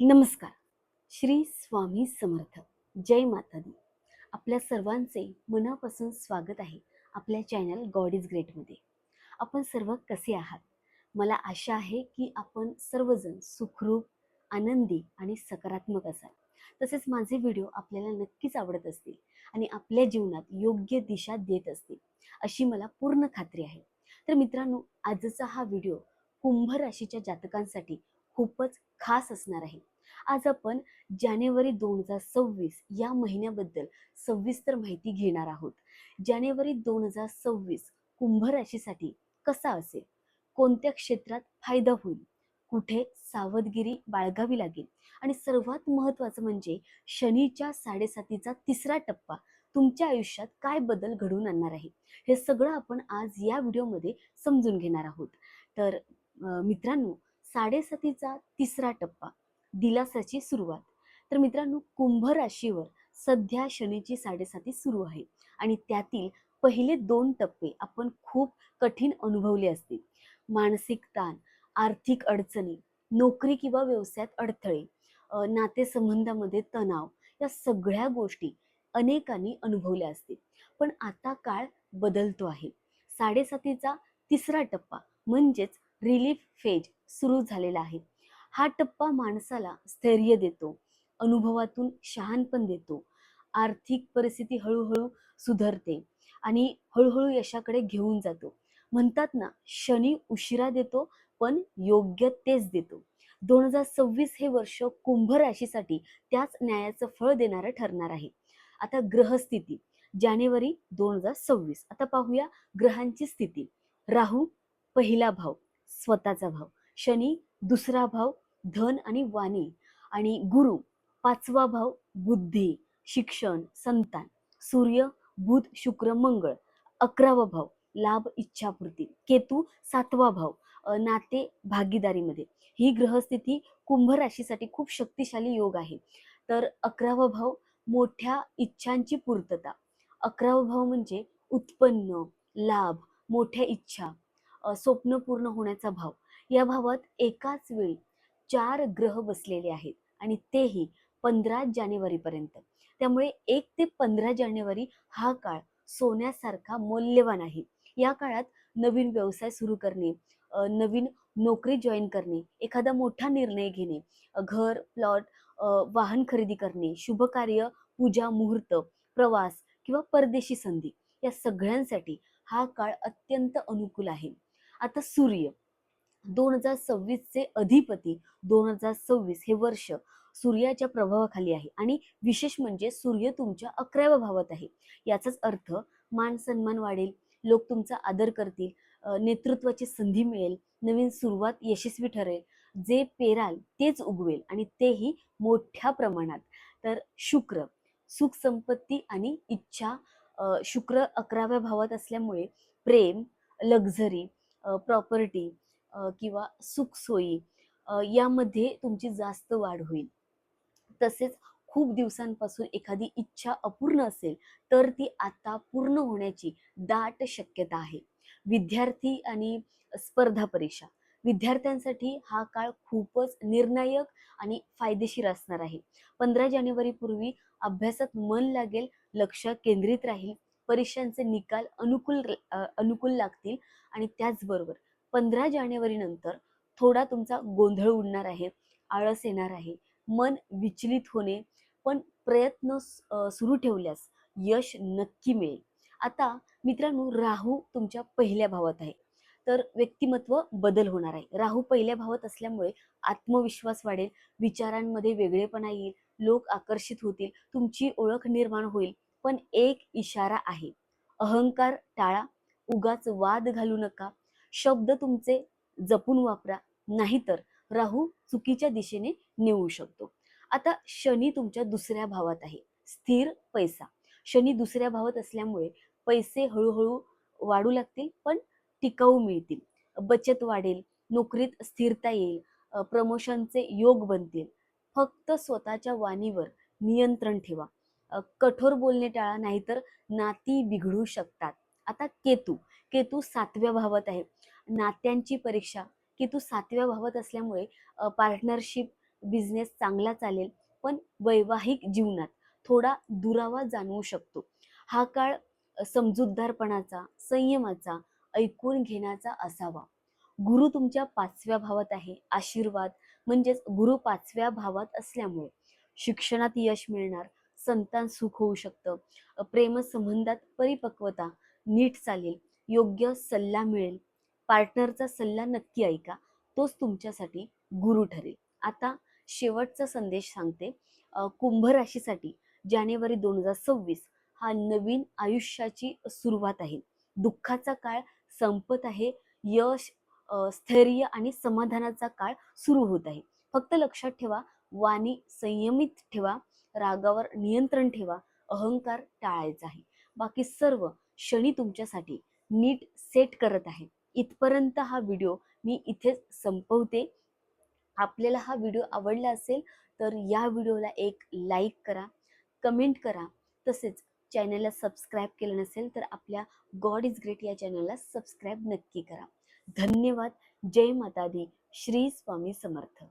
नमस्कार. श्री स्वामी समर्थ. जय माता दी आपल्या सर्वांचे मनापासून स्वागत आहे आपल्या चॅनल गॉड इज ग्रेटमध्ये आपण सर्व कसे आहात? मला आशा आहे की आपण सर्वजण सुखरूप आनंदी आणि सकारात्मक असाल. तसेच माझे व्हिडिओ आपल्याला नक्कीच आवडत असतील आणि आपल्या जीवनात योग्य दिशा देत असतील अशी मला पूर्ण खात्री आहे. तर मित्रांनो आजचा हा व्हिडिओ कुंभ राशीच्या जातकांसाठी खूपच खास असणार आहे. आज आपण जानेवारी दोन हजार सव्वीस या महिन्याबद्दल सविस्तर माहिती घेणार आहोत. जानेवारी दोन हजार सव्वीस कुंभ राशीसाठी कसा असेल? कोणत्या क्षेत्रात फायदा होईल? कुठे सावधगिरी बाळगावी लागेल? आणि सर्वात महत्त्वाचं म्हणजे शनीच्या साडेसातीचा तिसरा टप्पा तुमच्या आयुष्यात काय बदल घडवून आणणार आहे? हे सगळं आपण आज या व्हिडिओमध्ये समजून घेणार आहोत. तर मित्रांनो साडेसातीचा तिसरा टप्पा दिलासाची सुरुवात. तर मित्रांनो कुंभ राशीवर सध्या शनीची साडेसाती सुरू आहे आणि त्यातील पहिले दोन टप्पे आपण खूप कठीण अनुभवले असतील. मानसिक ताण आर्थिक अडचणी नोकरी किंवा व्यवसायात अडथळे नातेसंबंधामध्ये तणाव या सगळ्या गोष्टी अनेकांनी अनुभवल्या असतील. पण आता काळ बदलतो आहे. साडेसातीचा तिसरा टप्पा म्हणजेच रिलीफ फेज सुरू झालेला आहे. हा टप्पा माणसाला स्थैर्य देतो अनुभवातून शहाणपण देतो. आर्थिक परिस्थिती हळूहळू सुधारते आणि हळूहळू यशाकडे घेऊन जातो. म्हणतात ना शनी उशिरा देतो पण योग्य तेच देतो. दोन हजार सव्वीस हे वर्ष कुंभ राशीसाठी त्याच न्यायाचं फळ देणारं ठरणार आहे. आता ग्रहस्थिती जानेवारी दोन हजार सव्वीस. आता पाहूया ग्रहांची स्थिती. राहू पहिला भाव. स्वतःचा भाव. शनी दुसरा भाव धन आणि वाणी. आणि गुरु पाचवा भाव बुद्धी शिक्षण संतान. सूर्य बुध शुक्र मंगळ. अकरावा भाव लाभ इच्छापूर्ती केतू सातवा भाव नाते भागीदारीमध्ये. ही ग्रहस्थिती कुंभ राशीसाठी खूप शक्तिशाली योग आहे. तर अकरावा भाव मोठ्या इच्छांची पूर्तता. अकरावा भाव म्हणजे उत्पन्न लाभ मोठ्या इच्छा. स्वप्न पूर्ण होण्याचा भाव. या भावात एकाच वेळी चार ग्रह बसलेले आहेत आणि तेही पंधरा जानेवारीपर्यंत. त्यामुळे एक ते पंधरा जानेवारी हा काळ सोन्यासारखा मौल्यवान आहे. या काळात नवीन व्यवसाय सुरू करणे नवीन नोकरी जॉईन करणे एखादा मोठा निर्णय घेणे घर प्लॉट वाहन खरेदी करणे शुभकार्य पूजा मुहूर्त प्रवास किंवा परदेशी संधी या सगळ्यांसाठी हा काळ अत्यंत अनुकूल आहे. आता सूर्य. दोन हजार सव्वीसचे अधिपती दोन हजार सव्वीस हे वर्ष सूर्याच्या प्रभावाखाली आहे. आणि विशेष म्हणजे सूर्य तुमच्या अकराव्या भावात आहे. याचाच अर्थ मान सन्मान वाढेल लोक तुमचा आदर करतील नेतृत्वाची संधी मिळेल नवीन सुरुवात यशस्वी ठरेल जे पेराल तेच उगवेल आणि तेही मोठ्या प्रमाणात. तर शुक्र सुख संपत्ती आणि इच्छा शुक्र अकराव्या भावात असल्यामुळे प्रेम लक्झरी प्रॉपर्टी किंवा सुखसोयी यामध्ये तुमची जास्त वाढ होईल. तसेच खूप दिवसांपासून एखादी इच्छा अपूर्ण असेल तर ती आता पूर्ण होण्याची दाट शक्यता आहे. विद्यार्थी आणि स्पर्धा परीक्षा. विद्यार्थ्यांसाठी हा काळ खूपच निर्णायक आणि फायदेशीर असणार आहे. पंधरा जानेवारीपूर्वी अभ्यासात मन लागेल लक्ष केंद्रित राहील परीक्षांचे निकाल अनुकूल अनुकूल लागतील आणि त्याचबरोबर पंधरा जानेवारीनंतर थोडा तुमचा गोंधळ उडणार आहे आळस येणार आहे मन विचलित होणे पण प्रयत्न सुरू ठेवल्यास यश नक्की मिळेल. आता मित्रांनो राहू तुमच्या पहिल्या भावात आहे. तर व्यक्तिमत्व बदल होणार आहे. राहू पहिल्या भावात असल्यामुळे आत्मविश्वास वाढेल विचारांमध्ये वेगळेपणा येईल लोक आकर्षित होतील तुमची ओळख निर्माण होईल. पण एक इशारा आहे. अहंकार टाळा. उगाच वाद घालू नका. शब्द तुमचे जपून वापरा. नाहीतर राहू चुकीच्या दिशेने नेऊ शकतो. आता शनी तुमच्या दुसऱ्या भावात आहे. स्थिर पैसा. शनी दुसऱ्या भावात असल्यामुळे पैसे हळूहळू वाढू लागतील पण टिकाऊ मिळतील. बचत वाढेल. नोकरीत स्थिरता येईल. प्रमोशनचे योग बनतील. फक्त स्वतःच्या वाणीवर नियंत्रण ठेवा. कठोर बोलणे टाळा नाहीतर नाती बिघडू शकतात. आता केतू केतू सातव्या भावात आहे. नात्यांची परीक्षा केतू सातव्या भावात असल्यामुळे पार्टनरशिप बिझनेस चांगला चालेल पण वैवाहिक जीवनात थोडा दुरावा जाणवू शकतो. हा काळ समजूतदारपणाचा संयमाचा ऐकून घेण्याचा असावा. गुरु तुमच्या पाचव्या भावात आहे. आशीर्वाद म्हणजेच गुरु पाचव्या भावात असल्यामुळे शिक्षणात यश मिळणार संतान सुख होऊ शकतं. प्रेमसंबंधात परिपक्वता नीट चालेल योग्य सल्ला मिळेल. पार्टनरचा सल्ला नक्की ऐका तोच तुमच्यासाठी गुरु ठरेल. आता शेवटचा संदेश सांगते. कुंभ राशीसाठी जानेवारी दोन हजार सव्वीस हा नवीन आयुष्याची सुरुवात आहे. दुःखाचा काळ संपत आहे. यश स्थैर्य आणि समाधानाचा काळ सुरू होत आहे. फक्त लक्षात ठेवा वाणी संयमित ठेवा. रागावर नियंत्रण ठेवा अहंकार टाळायचा आहे. बाकी सर्व शनी तुमच्यासाठी नीट सेट करत आहे. इथपर्यंत हा व्हिडिओ मी इथेच संपवते. आपल्याला हा व्हिडिओ आवडला असेल तर या व्हिडिओला एक लाईक करा कमेंट करा. तसेच चॅनलला सबस्क्राईब केलं नसेल तर आपल्या गॉड इज ग्रेट या चॅनलला सबस्क्राईब नक्की करा. धन्यवाद. जय माता दी. श्री स्वामी समर्थ.